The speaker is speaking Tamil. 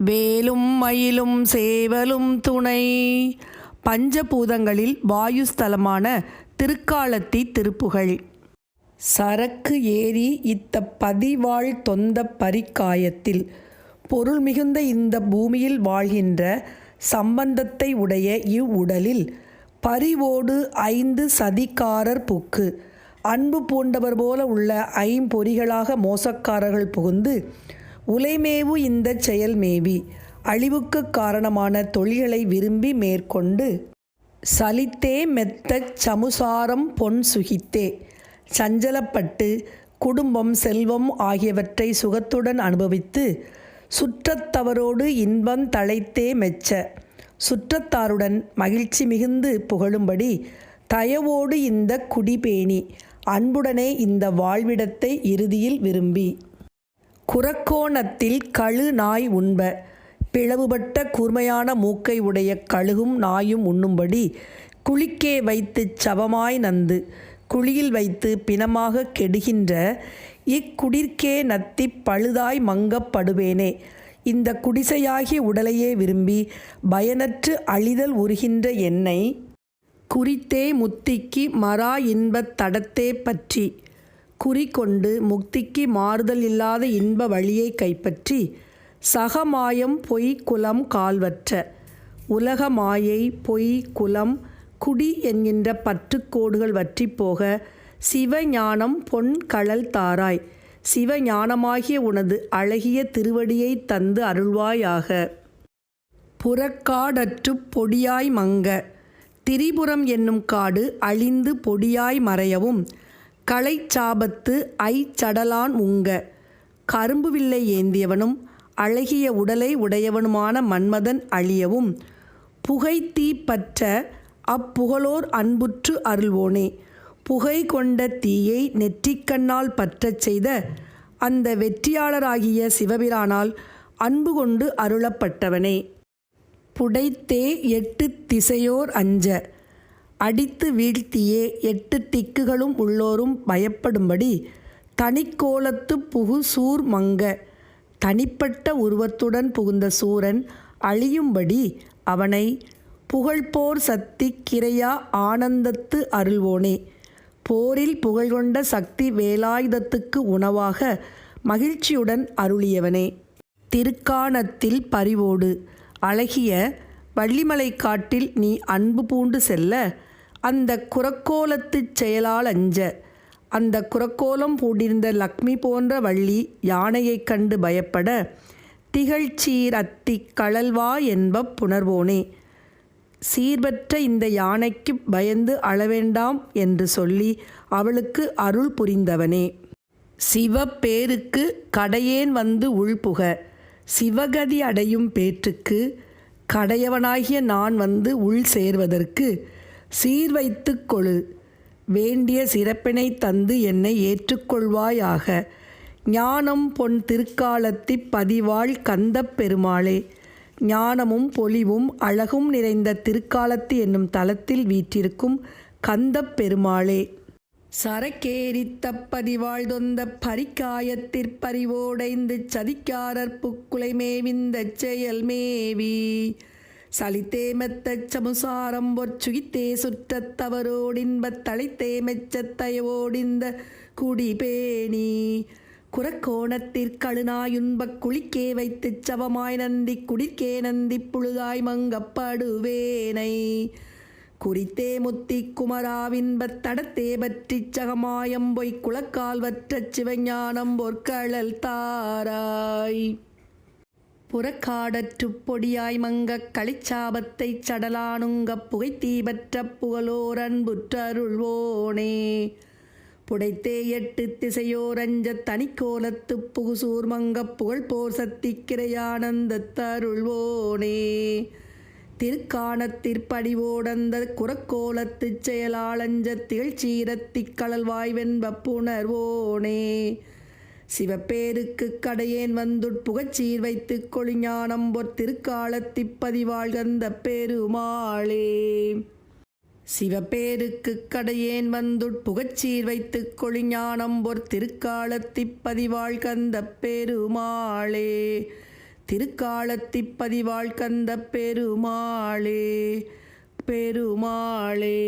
வேலும் மயிலும் சேவலும் துணை. பஞ்சபூதங்களில் வாயுஸ்தலமான திருக்காலத்தி திருப்புகழ் சரக்கு ஏறி இத்த பதிவாழ் தொந்த பரிக்காயத்தில் பொருள் மிகுந்த இந்த பூமியில் வாழ்கின்ற சம்பந்தத்தை உடைய இவ்வுடலில் பரிவோடு ஐந்து சதிக்காரர் புக்கு. அன்பு பூண்டவர் போல உள்ள ஐம்பொறிகளாக மோசக்காரர்கள் புகுந்து உலைமேவு இந்த செயல் மேவி அழிவுக்கு காரணமான தொழில்களை விரும்பி மேற்கொண்டு சலித்தே மெத்தச் சமுசாரம் பொன் சுகித்தே. சஞ்சலப்பட்டு குடும்பம் செல்வம் ஆகியவற்றை சுகத்துடன் அனுபவித்து சுற்றத்தவரோடு இன்பம் தழைத்தே மெச்ச. சுற்றத்தாருடன் மகிழ்ச்சி மிகுந்து புகழும்படி தயவோடு இந்த குடிபேணி. அன்புடனே இந்த வாழ்விடத்தை இறுதியில் விரும்பி குரக்கோணத்தில் கழு நாய் உண்ப. பிளவுபட்ட கூர்மையான மூக்கை உடைய கழுகும் நாயும் உண்ணும்படி குளிக்கே வைத்துச் சவமாய் நந்து. குழியில் வைத்து பிணமாக கெடுகின்ற இக்குடிற்கே நத்திப் பழுதாய் மங்கப்படுவேனே இந்த குடிசையாகிய உடலையே விரும்பி பயனற்று அழிதல் உருகின்ற என்னை குறித்தே முத்திக்கு மரா இன்பத் தடத்தே பற்றி. குறிக்கொண்டு முக்திக்கு மாறுதல் இல்லாத இன்ப வழியை கைப்பற்றி சகமாயம் பொய் குலம் கால்வற்ற. உலக மாயை பொய் குலம் குடி என்கின்ற பற்றுக்கோடுகள் வற்றி போக சிவஞானம் பொன் கழல் தாராய். சிவஞானமாகிய உனது அழகிய திருவடியை தந்து அருள்வாயாக. புறக்காடற்றுப் பொடியாய் மங்க. திரிபுரம் என்னும் காடு அழிந்து பொடியாய் மறையவும். களைச்சாபத்து ஐ சடலான் உங்க. கரும்பு வில்லை ஏந்தியவனும் அழகிய உடலை உடையவனுமான மன்மதன் அழியவும் புகை தீ பற்ற அப்புகழோர் அன்புற்று அருள்வோனே. புகை கொண்ட தீயை நெற்றிக்கண்ணால் பற்றச் செய்த அந்த வெற்றியாளராகிய சிவபிரானால் அன்பு கொண்டு அருளப்பட்டவனே. புடைத்தே எட்டு திசையோர் அஞ்ச. அடித்து வீழ்த்தியே எட்டு திக்குகளும் உள்ளோரும் பயப்படும்படி தனிக்கோலத்து புகு சூர் மங்க. தனிப்பட்ட உருவத்துடன் புகுந்த சூரன் அழியும்படி அவனை புகழ்போர் சக்தி கிரையா ஆனந்தத்து அருள்வோனே. போரில் புகழ்கொண்ட சக்தி வேலாயுதத்துக்கு உணவாக மகிழ்ச்சியுடன் அருளியவனே. திருக்கானத்தில் பரிவோடு அழகிய வள்ளிமலை காட்டில் நீ அன்பு பூண்டு செல்ல அந்த குரக்கோலத்துச் செயலால் அஞ்ச. அந்த குரக்கோலம் பூண்டிருந்த லக்ஷ்மி போன்ற வள்ளி யானையைக் கண்டு பயப்பட திகழ்ச்சீர் அத்தி கழல்வா என்ப புணர்வோனே. சீர்பற்ற இந்த யானைக்கு பயந்து அளவேண்டாம் என்று சொல்லி அவளுக்கு அருள் புரிந்தவனே. சிவப்பேருக்கு கடையேன் வந்து உள்புக சிவகதி அடையும் பேற்றுக்கு கடையவனாகிய நான் வந்து உள் சேர்வதற்கு சீர்வைத்து கொழு வேண்டிய சிறப்பினை தந்து என்னை ஏற்றுக்கொள்வாயாக. ஞானம் பொன் திருக்காலத்தி பதிவாள் கந்தப் பெருமாளே. ஞானமும் பொலிவும் அழகும் நிறைந்த திருக்காலத்து என்னும் தலத்தில் வீற்றிருக்கும் கந்தப் பெருமாளே. சரக்கேரித்த பதிவாழ்தொந்த பரிக்காயத்திற்பறிவோடைந்து சதிக்காரர் புக்குலை மேவிந்த செயல் மேவி சலித்தே மெத்தச் சமுசாரம் பொற்சுகித்தே சுற்றத்தவரோடின்பத் தழைத்தே மெச்சத்தயவோடிந்த குடிபேணி குரக்கோணத்திற்கழுனாயுன்பக் குளிக்கே வைத்துச் சவமாய் நந்தி குடிக்கே நந்தி புழுதாய் மங்கப்படுவேனை. குறித்தே முத்தி குமராவின்பத் தடத்தே பற்றிச் சகமாயம் பொய் குளக்கால் சிவஞானம் பொற்களல் தாராய். புறக்காடற்றுப் பொடியாய் மங்கக் களிச்சாபத்தைச் சடலானுங்கப் புகைத்தீபற்ற புகழோரன்புற்றருள்வோனே புடைத்தே எட்டு திசையோரஞ்சத் தனிக்கோலத்து புகுசூர் மங்கப் புகழ் போர் சத்திக்கிரையானந்தத் தருள்வோனே திருக்காணத்திற்படிவோடந்த குரக்கோலத்துச் செயலாளஞ்ச திகழ்ச்சீரத்திக் கழல்வாய் வென்ப சிவப்பேருக்கு கடையேன் வந்துட்புகச்சீர் வைத்து கொழிஞானம் பொற் திருக்காலத்திப் பெருமாளே. சிவப்பேருக்கு கடையேன் வந்துட்புகச்சீர் வைத்து கொழிஞானம் பொற் திருக்காலத்திப் பெருமாளே. திருக்காலத்திப் கந்த பெருமாளே பெருமாளே.